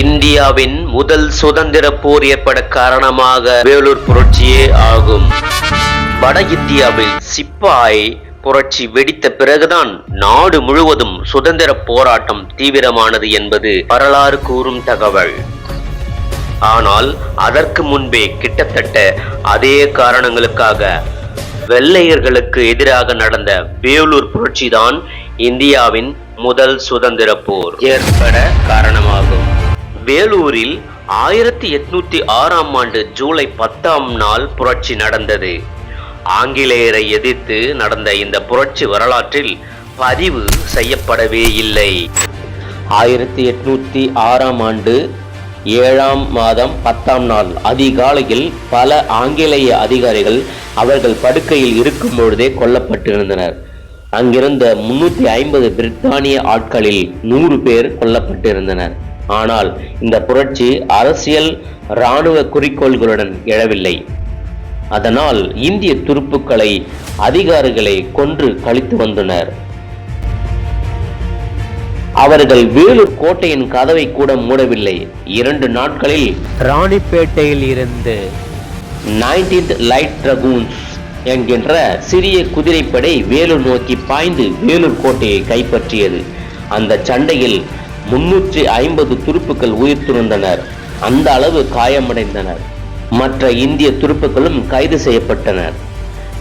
இந்தியாவின் முதல் சுதந்திர போர் ஏற்பட காரணமாக வேலூர் புரட்சியே ஆகும். வட இந்தியாவில் சிப்பாய் புரட்சி வெடித்த பிறகுதான் நாடு முழுவதும் சுதந்திர போராட்டம் தீவிரமானது என்பது வரலாறு கூறும் தகவல். ஆனால் அதற்கு முன்பே கிட்டத்தட்ட அதே காரணங்களுக்காக வெள்ளையர்களுக்கு எதிராக நடந்த வேலூர் புரட்சிதான் இந்தியாவின் முதல் சுதந்திர போர் ஏற்பட காரணமாகும். வேலூரில் ஆயிரத்தி எட்நூத்தி ஆறாம் ஆண்டு ஜூலை பத்தாம் நாள் புரட்சி நடந்தது. ஆங்கிலேயரை எதிர்த்து நடந்த இந்த புரட்சி வரலாற்றில் பதிவு செய்யப்படவே இல்லை. ஆயிரத்தி எட்நூத்தி ஆறாம் ஆண்டு ஏழாம் மாதம் பத்தாம் நாள் அதிகாலையில் பல ஆங்கிலேய அதிகாரிகள் அவர்கள் படுக்கையில் இருக்கும் பொழுதே கொல்லப்பட்டிருந்தனர். அங்கிருந்த முன்னூத்தி ஐம்பது பிரித்தானிய ஆட்களில் நூறு பேர் கொல்லப்பட்டிருந்தனர். ஆனால் இந்த புரட்சி அரசியல் இராணுவ குறிக்கோள்களுடன் எழவில்லை. அதனால் இந்திய துருப்புக்களை அதிகாரிகளை கொன்று கழித்து வந்தனர். அவர்கள் வேலூர் கோட்டையின் கதவை கூட மூடவில்லை. இரண்டு நாட்களில் ராணிப்பேட்டையில் இருந்து நைன்டீன்த் லைட் ட்ரகூன்ஸ் என்கின்ற சிறிய குதிரைப்படை வேலூர் நோக்கி பாய்ந்து வேலூர் கோட்டையை கைப்பற்றியது. அந்த சண்டையில் முன்னூற்றி ஐம்பது துருப்புக்கள் உயிர் துறந்தனர் அந்த அளவு காயமடைந்தனர். மற்ற இந்திய துருப்புக்களும் கைது செய்யப்பட்டனர்.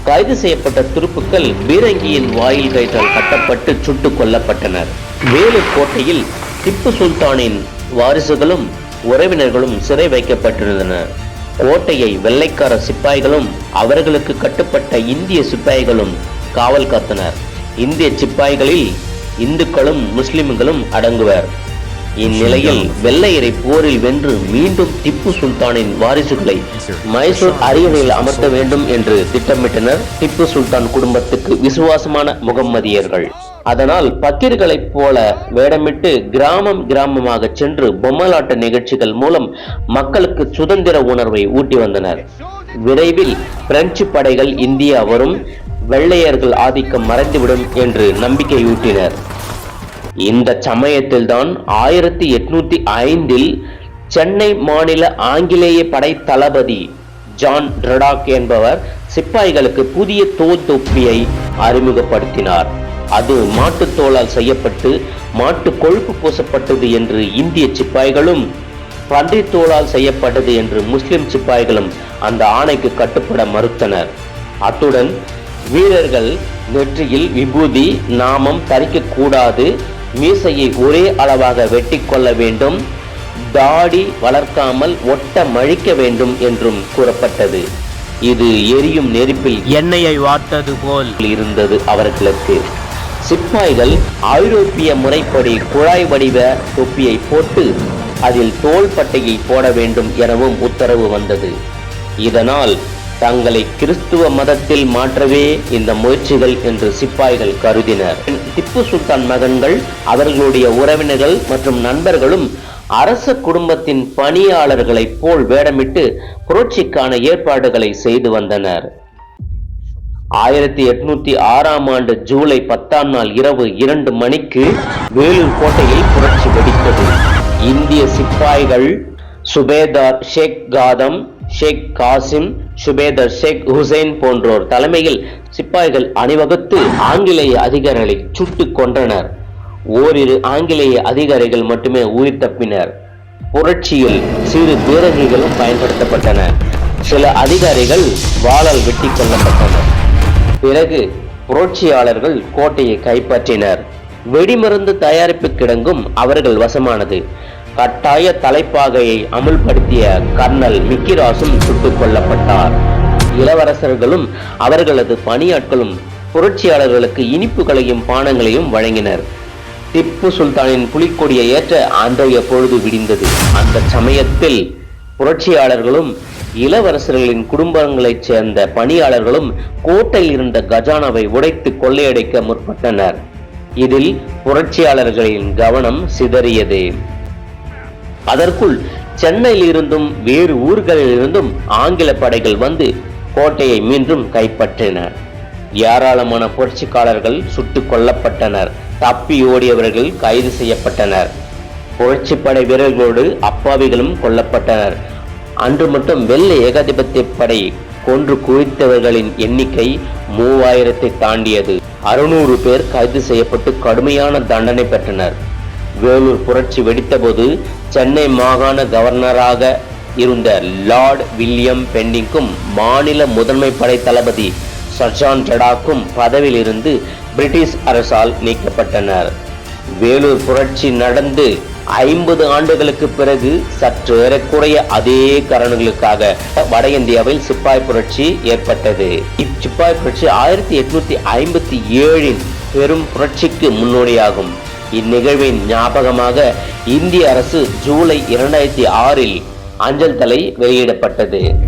கைது செய்யப்பட்ட துருப்புக்கள் பீரங்கியின் வாயில் கயிற்றால் கட்டப்பட்டு சுட்டுக் கொல்லப்பட்டனர். வேலூர் கோட்டையில் திப்பு சுல்தானின் வாரிசுகளும் உறவினர்களும் சிறை வைக்கப்பட்டிருந்தனர். கோட்டையை வெள்ளைக்கார சிப்பாய்களும் அவர்களுக்கு கட்டுப்பட்ட இந்திய சிப்பாய்களும் காவல் காத்தனர். இந்திய சிப்பாய்களில் இந்துக்களும் முஸ்லிம்களும் அடங்குவர். இந்நிலையில் வெள்ளையரை போரில் வென்று மீண்டும் திப்பு சுல்தானின் வாரிசுகளை மைசூர் அரியணையில் அமர்த்த வேண்டும் என்று திட்டமிட்டனர் திப்பு சுல்தான் குடும்பத்துக்கு விசுவாசமான முகம்மதியர்கள். அதனால் பக்கீர்களைப் போல வேடமிட்டு கிராமம் கிராமமாக சென்று பொம்மலாட்ட நிகழ்ச்சிகள் மூலம் மக்களுக்கு சுதந்திர உணர்வை ஊட்டி வந்தனர். விரைவில் பிரெஞ்சு படைகள் இந்தியா வரும். வெள்ளையர்கள் ஆதிக்கம் மறைந்துவிடும் என்று நம்பிக்கையூட்டினர். இந்த சமயத்தில்தான் ஆயிரத்தி எட்நூத்தி ஐந்தில் சென்னை மாநில ஆங்கிலேய படை தளபதி ஜான் ட்ரடாக் என்பவர் சிப்பாய்களுக்கு புதிய தோல் தொப்பியை அறிமுகப்படுத்தினார். அது மாட்டுத் தோலால் செய்யப்பட்டு மாட்டு கொழுப்பு பூசப்பட்டது என்று இந்திய சிப்பாய்களும் பன்றி தோலால் செய்யப்பட்டது என்று முஸ்லிம் சிப்பாய்களும் அந்த ஆணைக்கு கட்டுப்பட மறுத்தனர். அத்துடன் வீரர்கள் நெற்றியில் விபூதி நாமம் தரிக்கக்கூடாது மீசையை ஒரே அளவாக வெட்டி கொள்ள வேண்டும். தாடி வளர்க்காமல் ஒட்ட மழிக்க வேண்டும் என்றும் கூறப்பட்டது. இது எரியும் நெருப்பில் எண்ணெயை வார்த்தது போல் இருந்தது அவர்களுக்கு. சிப்பாய்கள் ஐரோப்பிய முறைப்படி குழாய் வடிவ தொப்பியை போட்டு அதில் தோள்பட்டையை போட வேண்டும் எனவும் உத்தரவு வந்தது. இதனால் தங்களை கிறிஸ்துவ மதத்தில் மாற்றவே இந்த முயற்சிகள் என்று சிப்பாய்கள் கருதினர். திப்பு சுல்தான் மகன்கள் அவர்களுடைய உறவினர்கள் மற்றும் நண்பர்களும் அரச குடும்பத்தின் பணியாளர்களைப் போல் வேடமிட்டு புரட்சிக்கான ஏற்பாடுகளை செய்து வந்தனர். ஆயிரத்தி எட்நூத்தி ஆறாம் ஆண்டு ஜூலை பத்தாம் நாள் இரவு இரண்டு மணிக்கு வேலூர் கோட்டையில் புரட்சி வெடித்தது. இந்திய சிப்பாய்கள் சுபேதார் ஷேக் காதம் ஷேக் காசிம் சுபேதர் ஷேக் ஹுசைன் போன்றோர் தலைமையில் சிப்பாய்கள் அணிவகுத்து ஆங்கிலேய அதிகாரிகளை சுட்டுக் கொன்றனர். ஓரிரு ஆங்கிலேய அதிகாரிகள் மட்டுமே உயிர் தப்பினர். புரட்சியில் சிறு பீரங்கிகளும் பயன்படுத்தப்பட்டன. சில அதிகாரிகள் வாளால் வெட்டி கொல்லப்பட்டனர். பிறகு புரட்சியாளர்கள் கோட்டையை கைப்பற்றினர். வெடிமருந்து தயாரிப்பு கிடங்கும் அவர்கள் வசமானது. கட்டாய தலைப்பாகையை அமுல்படுத்திய கர்னல் மிக்கிராசும் சுட்டுக் கொல்லப்பட்டார். இளவரசர்களும் அவர்களது பணியாட்களும் புரட்சியாளர்களுக்கு இனிப்புகளையும் பானங்களையும் வழங்கினர். திப்பு சுல்தானின் புலிக்கொடியை ஏற்ற அன்றைய பொழுது விடிந்தது. அந்த சமயத்தில் புரட்சியாளர்களும் இளவரசர்களின் குடும்பங்களைச் சேர்ந்த பணியாளர்களும் கோட்டையில் இருந்த கஜானாவை உடைத்து கொள்ளையடிக்க முற்பட்டனர். இதில் புரட்சியாளர்களின் கவனம் சிதறியது. அதற்குள் சென்னையில் இருந்தும் வேறு ஊர்களில் இருந்தும் ஆங்கில படைகள் வந்து கோட்டையை மீண்டும் கைப்பற்றின ஏராளமான புரட்சிக்காரர்கள் சுட்டுக் கொல்லப்பட்டனர். தப்பி ஓடியவர்கள் கைது செய்யப்பட்டனர். புரட்சிப்படை வீரர்களோடு அப்பாவிகளும் கொல்லப்பட்டனர். அன்று மட்டும் வெள்ளை ஏகாதிபத்திய படை கொன்று குவித்தவர்களின் எண்ணிக்கை மூவாயிரத்தை தாண்டியது. அறுநூறு பேர் கைது செய்யப்பட்டு கடுமையான தண்டனை பெற்றனர். வேலூர் புரட்சி வெடித்தபோது சென்னை மாகாண கவர்னராக இருந்த லார்ட் வில்லியம் பெண்டிங்கும் மாநில முதன்மை படை தளபதி சர்ஜான் டடாக்கும் பதவியிலிருந்து பிரிட்டிஷ் அரசால் நீக்கப்பட்டனர். வேலூர் புரட்சி நடந்து ஐம்பது ஆண்டுகளுக்கு பிறகு சற்று ஏறக்குறைய அதே காரணங்களுக்காக வட இந்தியாவில் சிப்பாய் புரட்சி ஏற்பட்டது. இச்சிப்பாய் புரட்சி ஆயிரத்தி எட்நூத்தி ஐம்பத்தி ஏழின் பெரும் புரட்சிக்கு முன்னோடியாகும். இந்நிகழ்வின் ஞாபகமாக இந்திய அரசு ஜூலை இரண்டாயிரத்தி ஆறில் அஞ்சல் தலை வெளியிடப்பட்டது.